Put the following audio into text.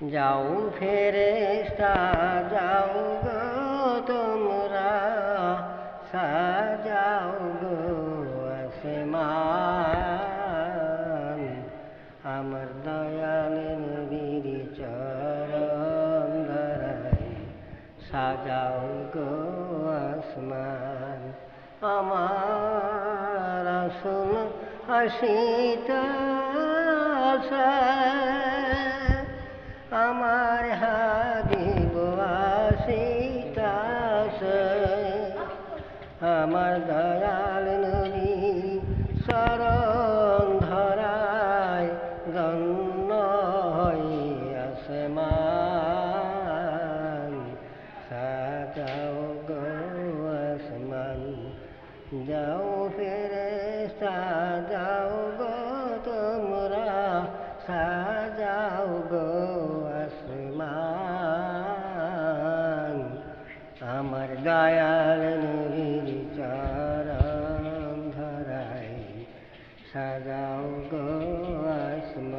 যাও ফেরে যাও গো তোমরা, সাজাও গো আসমান। আমার দয়াল নবীর ধরাই সাজাও গো আসমান। আমার আসুন হাসিতা আমার দয়াল নবী শরণ ধরায় গণ্য হইয়াছে মান সাজাও গো আসমান, যাও ফেরে, সাজাও গো তোমরা, সাজাও গো আসমান। আমার দয়াল নবীর সাজাও গো আসমান